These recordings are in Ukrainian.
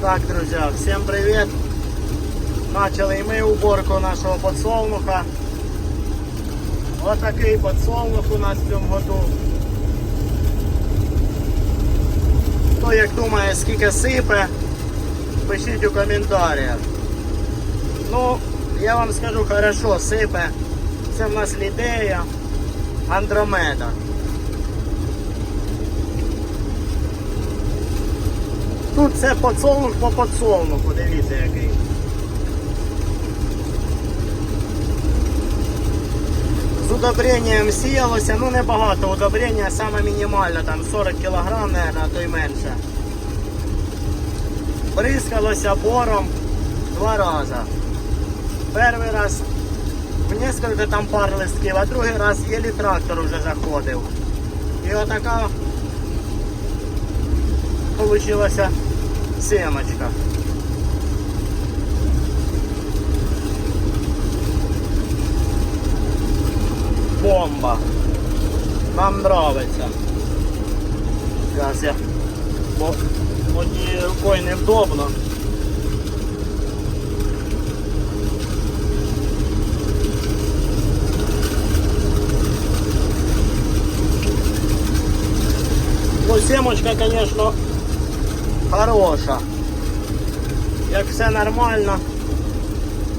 Так, друзья, всем привет! Начали ми уборку нашого подсолнуха. Ось такий подсолнух у нас в цьому году. Хто як думає, скільки сипе, пишіть у коментарях. Ну, я вам скажу, хорошо сипе. Це в нас лідея Андромеда. Тут це подсолнух по подсолнуху, дивіться який. З удобренням сіялося, ну небагато удобрення, саме мінімальне, там 40 кг, а то й менше. Бризкалося бором два рази. Перший раз в несколько там пар листків, а другий раз єлі трактор уже заходив. І отака получилася семочка. Бомба. Нам нравится. Зараз я бо однією рукою невдобно. Ну, семочка, конечно, хороша. Як все нормально,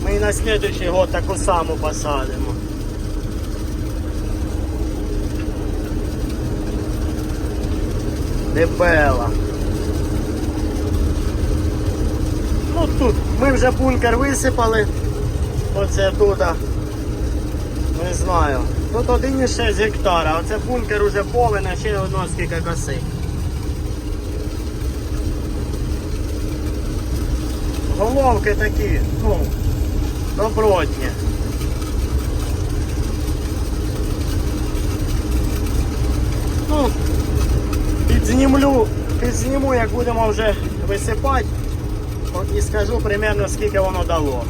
ми і на следующий год таку саму посадимо. Дебела. Ну тут ми вже бункер висипали. Оце тут. Не знаю. Тут 1,6 гектара, оце бункер уже повен, а ще одно скільки коси. Головки такі, ну, добротні. Ну, підзнімлю, підзніму, як будемо вже висипати, і скажу примерно скільки воно дало.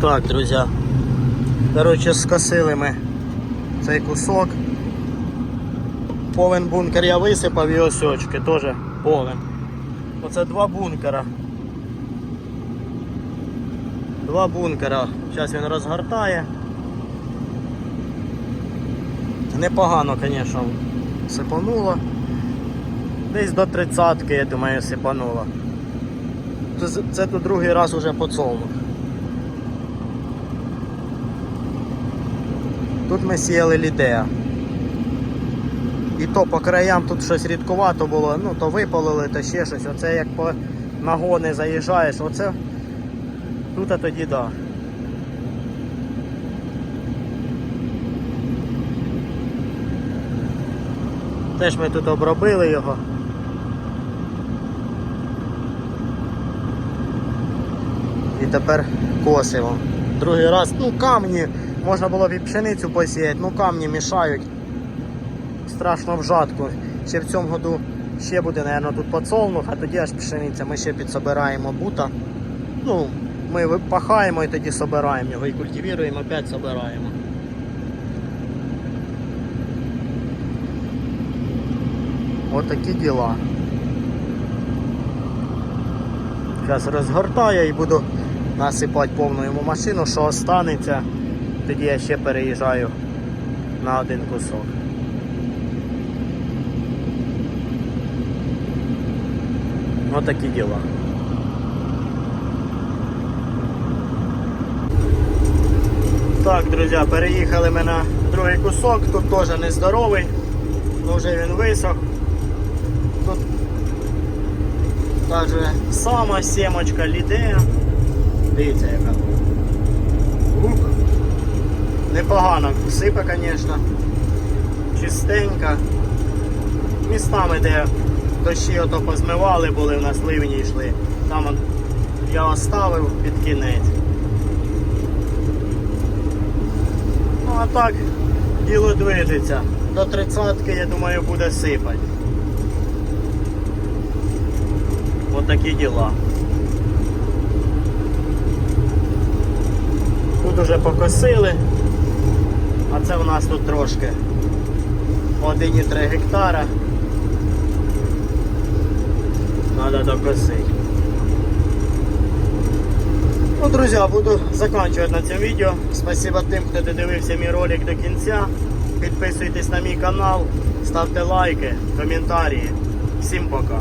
Так, друзі. Коротше, скосили ми цей кусок. Повен бункер я висипав і осьочки теж повен. Оце два бункера. Два бункера. Зараз він розгортає. Непогано, звісно, сипануло. Десь до тридцятки, я думаю, сипануло. Це, це тут другий раз уже подсолнух. Тут ми сіяли лідея. І то по краям тут щось рідкувато було, ну то випалили, то ще щось. Оце як по нагони заїжджаєш, оце тут а тоді да. Теж ми тут обробили його. І тепер косимо. Другий раз, ну камні, можна було б і пшеницю посіяти, ну камні мішають страшно в жатку. Ще в цьому году ще буде, мабуть, тут подсолнух, а тоді аж пшениця. Ми ще підсобираємо бута. Ну, ми пахаємо і тоді собираємо його і культивуємо, опять собираємо. Ось такі діла. Зараз розгортаю і буду насипати повну йому машину, що останеться, тоді я ще переїжджаю на один кусок. Ось такі діла. Так, друзі, переїхали ми на другий кусок, тут теж нездоровий, але вже він висох. Тут та же сама сімочка лідея. Дивіться яка. Ух. Непогано сипе, звісно. Чистенька. Містами, де дощі ото позмивали, були в нас ливні йшли. Там он я оставив під кінець. Ну а так діло движеться. До тридцятки, я думаю, буде сипати. Ось такі діла. Тут уже покосили, а це в нас тут трошки 1,3 гектара. Докосить. Ну, друзі, буду закінчувати на цьому відео. Спасибо тим, хто додивився мій ролик до кінця. Підписуйтесь на мій канал, ставте лайки, коментарі. Всім пока.